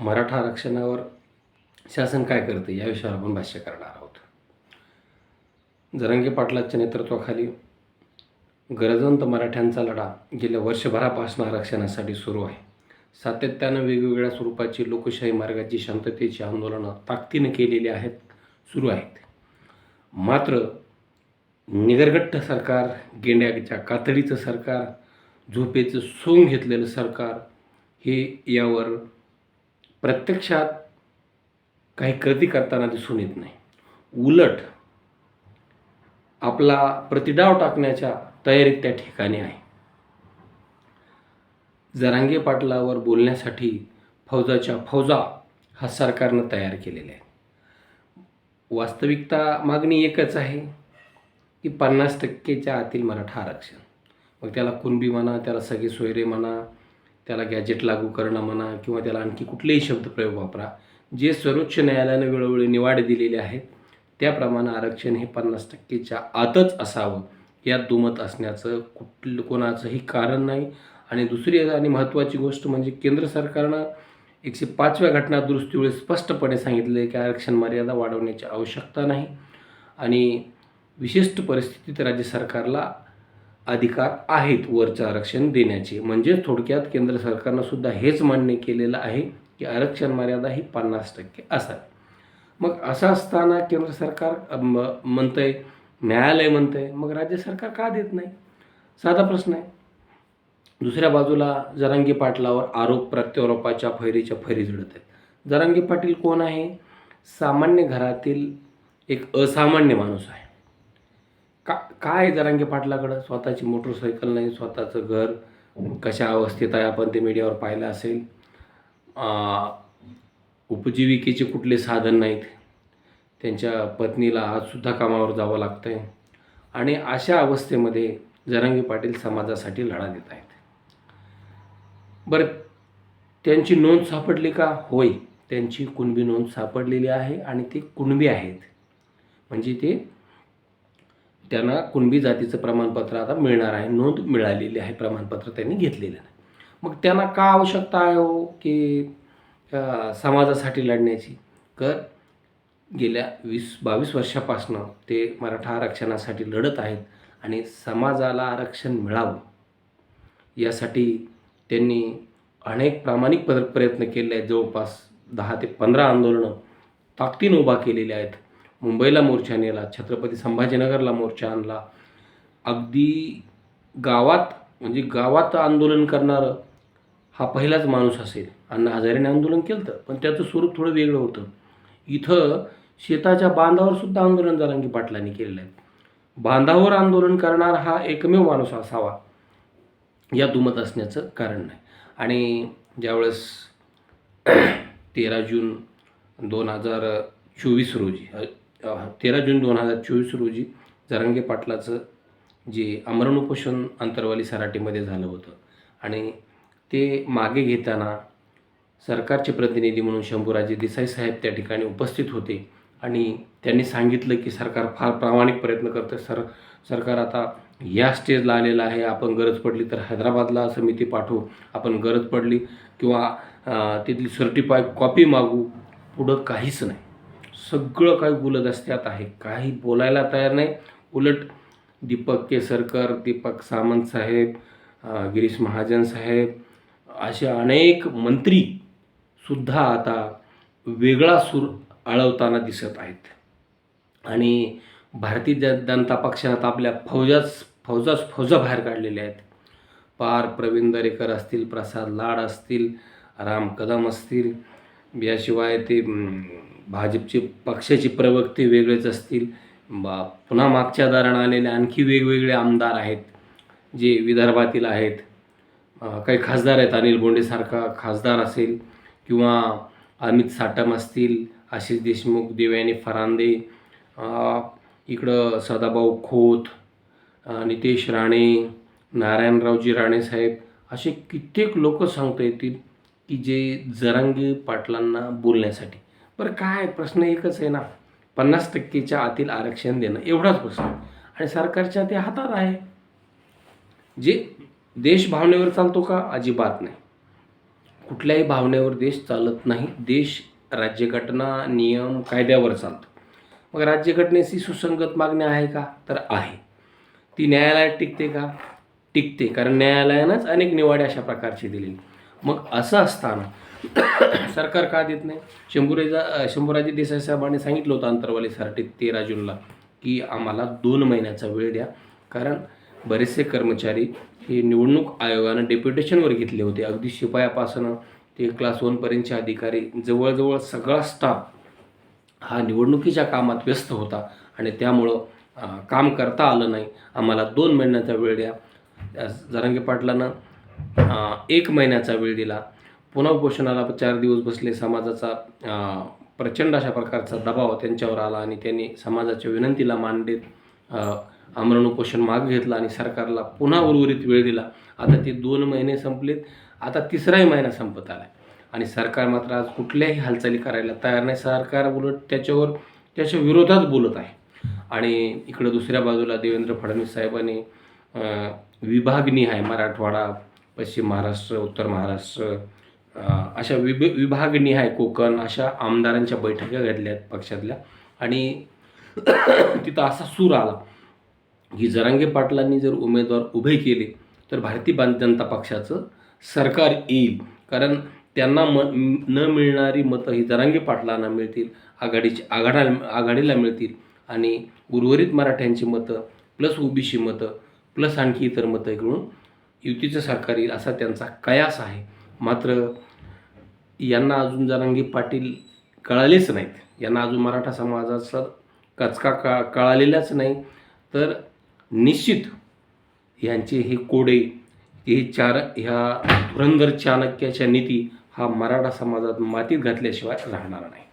मराठा आरक्षणावर शासन काय करते या विषयावर आपण भाष्य करणार आहोत. जरंगे पाटलाच्या नेतृत्वाखाली गरजवंत मराठ्यांचा लढा गेल्या वर्षभरापासून आरक्षणासाठी सुरू आहे. सातत्यानं वेगवेगळ्या स्वरूपाची लोकशाही मार्गाची शांततेची आंदोलनं ताकदीनं केलेली आहेत सुरू आहेत. मात्र निगरगट्ट सरकार गेंड्याच्या कातडीचं सरकार झोपेचं सोंग घेतलेलं सरकार हे यावर प्रत्यक्षात काही कृती करताना दिसून येत नाही. उलट आपला प्रतिडाव टाकण्याच्या तयारीत त्या ठिकाणी आहे. जरांगे पाटलावर बोलण्यासाठी फौजाच्या फौजा हा सरकारनं तयार केलेल्या आहे वास्तविकता मागणी एकच आहे की पन्नास टक्केच्या आतील मराठा आरक्षण. मग त्याला कुणबी म्हणा त्याला सगळे सोयरे म्हणा त्याला गॅजेट लागू करणं म्हणा किंवा त्याला आणखी कुठलेही शब्दप्रयोग वापरा जे सर्वोच्च न्यायालयानं वेळोवेळी निवाडे दिलेले आहेत त्याप्रमाणे आरक्षण हे पन्नास टक्केच्या आतच असावं यात दुमत असण्याचं कुठलं कोणाचंही कारण नाही. आणि दुसरी आणि महत्त्वाची गोष्ट म्हणजे केंद्र सरकारनं एकशे पाचव्या घटना दुरुस्तीवेळी स्पष्टपणे सांगितले की आरक्षण मर्यादा वाढवण्याची आवश्यकता नाही. आणि विशिष्ट परिस्थितीत राज्य सरकारला अधिकार आहेत वरचं आरक्षण देण्याचे. म्हणजेच थोडक्यात केंद्र सरकारनं सुद्धा हेच मान्य केलेलं आहे की आरक्षण मर्यादा ही पन्नास टक्के असावी. मग असं असताना केंद्र सरकार म म्हणतंय न्यायालय म्हणतंय मग राज्य सरकार का देत नाही? साधा प्रश्न आहे. दुसऱ्या बाजूला जरांगी पाटलावर आरोप प्रत्यारोपाच्या फैरीच्या फैरी जडत आहेत. जरांगी पाटील कोण आहे? सामान्य घरातील एक असामान्य माणूस आहे. का काय जरांगे पाटलाकडं? स्वतःची मोटरसायकल नाही स्वतःचं घर. कशा अवस्थेत आहे आपण ते मीडियावर पाहिलं असेल. उपजीविकेचे कुठले साधन नाहीत. त्यांच्या पत्नीला आजसुद्धा कामावर जावं लागतं आहे आणि अशा अवस्थेमध्ये जरांगी पाटील समाजासाठी लढा देत आहेत. बरं त्यांची नोंद सापडली का? होय त्यांची कुणबी नोंद सापडलेली आहे आणि ते कुणबी आहेत. म्हणजे ते त्यांना कुणबी जातीचं प्रमाणपत्र आता मिळणार आहे नोंद मिळालेली आहे प्रमाणपत्र त्यांनी घेतलेलं आहे. मग त्यांना का आवश्यकता आहे हो की समाजासाठी लढण्याची? कर गेल्या वीस बावीस वर्षापासनं ते मराठा आरक्षणासाठी लढत आहेत आणि समाजाला आरक्षण मिळावं यासाठी त्यांनी अनेक प्रामाणिक प्रयत्न केले आहेत. जवळपास दहा ते पंधरा आंदोलनं ताकदीनं उभा केलेली आहेत. मुंबईला मोर्चा नेला छत्रपती संभाजीनगरला मोर्चा आणला. अगदी गावात म्हणजे गावात आंदोलन करणारं हा पहिलाच माणूस असेल. अण्णा हजारेने आंदोलन केलं तर पण त्याचं स्वरूप थोडं वेगळं होतं. इथं शेताच्या बांधावर सुद्धा आंदोलन जरांगी पाटलांनी केलेलं आहे. बांधावर आंदोलन करणारा हा एकमेव माणूस असावा या दुमत असण्याचं कारण नाही. आणि ज्यावेळेस तेरा जून दोन हजार चोवीस रोजी तेरा जून दोन हजार चोवीस रोजी जरांगे पाटलाचं जे आमरण उपोषण अंतरवाली सराटीमध्ये झालं होतं. आणि ते मागे घेताना सरकारचे प्रतिनिधी म्हणून शंभूराजे देसाई साहेब त्या ठिकाणी उपस्थित होते. आणि त्यांनी सांगितलं की सरकार फार प्रामाणिक प्रयत्न करतं सर सरकार आता या स्टेजला आलेलं आहे. आपण गरज पडली तर हैदराबादला समिती पाठवू. आपण गरज पडली किंवा तिथली सर्टिफाय कॉपी मागू. पुढं काहीच नाही. सगळं काही गुलदस्त्यात आहे. काही बोलायला तयार नाही. उलट दीपक केसरकर दीपक सामंत साहेब गिरीश महाजन साहेब असे अनेक मंत्री सुद्धा आता वेगळा सूर आळवताना दिसत आहेत. आणि भारतीय जनता पक्षानं आपल्या फौजाच फौजाच फौजा बाहेर काढलेल्या आहेत. पार प्रवीण दरेकर असतील प्रसाद लाड असतील राम कदम असतील याशिवाय ते भाजपचे पक्षाचे प्रवक्ते वेगळेच असतील. बा पुन्हा मागच्या दारानं आलेले आणखी वेगवेगळे आमदार आहेत जे विदर्भातील आहेत. काही खासदार आहेत अनिल बोंडेसारखा खासदार असेल किंवा अमित साटम असतील आशिष देशमुख देवयानी फरांदे इकडं सदाभाऊ खोत नितेश राणे नारायणरावजी राणेसाहेब असे कित्येक लोक सांगता येतील. की जे जरांगी पाटलांना बोलण्यासाठी. बरं काय? प्रश्न एकच आहे ना. पन्नास टक्केच्या आतील आरक्षण देणं एवढाच प्रश्न आणि सरकारच्या ते हातात आहे. जे देश भावनेवर चालतो का? अजिबात नाही. कुठल्याही भावनेवर देश चालत नाही. देश राज्यघटना नियम कायद्यावर चालतो. मग राज्यघटनेशी सुसंगत मागणी आहे का? तर आहे. ती न्यायालयात टिकते का? टिकते. कारण न्यायालयानंच अनेक निवाडे अशा प्रकारची दिलेली. मग असं असताना सरकार का देत नाही? शंभूराजा शंभूराजे देसाई साहेबांनी सांगितलं होतं अंतरवाली सराटीत तेरा जूनला की आम्हाला दोन महिन्याचा वेळ द्या. कारण बरेचसे कर्मचारी हे निवडणूक आयोगानं डेप्युटेशनवर घेतले होते. अगदी शिपायापासून ते क्लास वनपर्यंतचे अधिकारी जवळजवळ सगळा स्टाफ हा निवडणुकीच्या कामात व्यस्त होता आणि त्यामुळं काम करता आलं नाही. आम्हाला दोन महिन्याचा वेळ द्या. त्या जरांगे पाटलानं एक महिन्याचा वेळ दिला. पुन्हा उपोषणाला चार दिवस बसले. समाजाचा प्रचंड अशा प्रकारचा दबाव त्यांच्यावर आला आणि त्यांनी समाजाच्या विनंतीला मान देत आमरण उपोषण मागे घेतलं आणि सरकारला पुन्हा उर्वरित वेळ दिला. आता ते दोन महिने संपलेत. आता तिसराही महिना संपत आला आणि सरकार मात्र आज कुठल्याही हालचाली करायला तयार नाही. सरकार उलट त्याच्यावर त्याच्या विरोधात बोलत आहे. आणि इकडं दुसऱ्या बाजूला देवेंद्र फडणवीस साहेबांनी विभागणी विभागनिहाय मराठवाडा पश्चिम महाराष्ट्र उत्तर महाराष्ट्र अशा विभ विभागनिहाय कोकण अशा आमदारांच्या बैठका घेतल्या आहेत पक्षातल्या. आणि तिथं असा सूर आला की जरांगे पाटलांनी जर उमेदवार उभे केले तर भारतीय जनता पक्षाचं सरकार येईल. कारण त्यांना म न मिळणारी मतं ही जरांगे पाटलांना मिळतील आघाडीची आघाडा आघाडीला मिळतील. आणि उर्वरित मराठ्यांची मतं प्लस ओबीसी मतं प्लस आणखी इतर मतं घेऊन युतीचं सरकार येईल असा त्यांचा कयास आहे. मात्र यांना अजून जरांगी पाटील कळालेच नाहीत यांना अजून मराठा समाजाचा कचका का कळालेलाच नाही तर निश्चित यांचे हे कोडे हे चार ह्या धुरंधर चाणक्याच्या नीती हा मराठा समाजात मातीत घातल्याशिवाय राहणार नाही.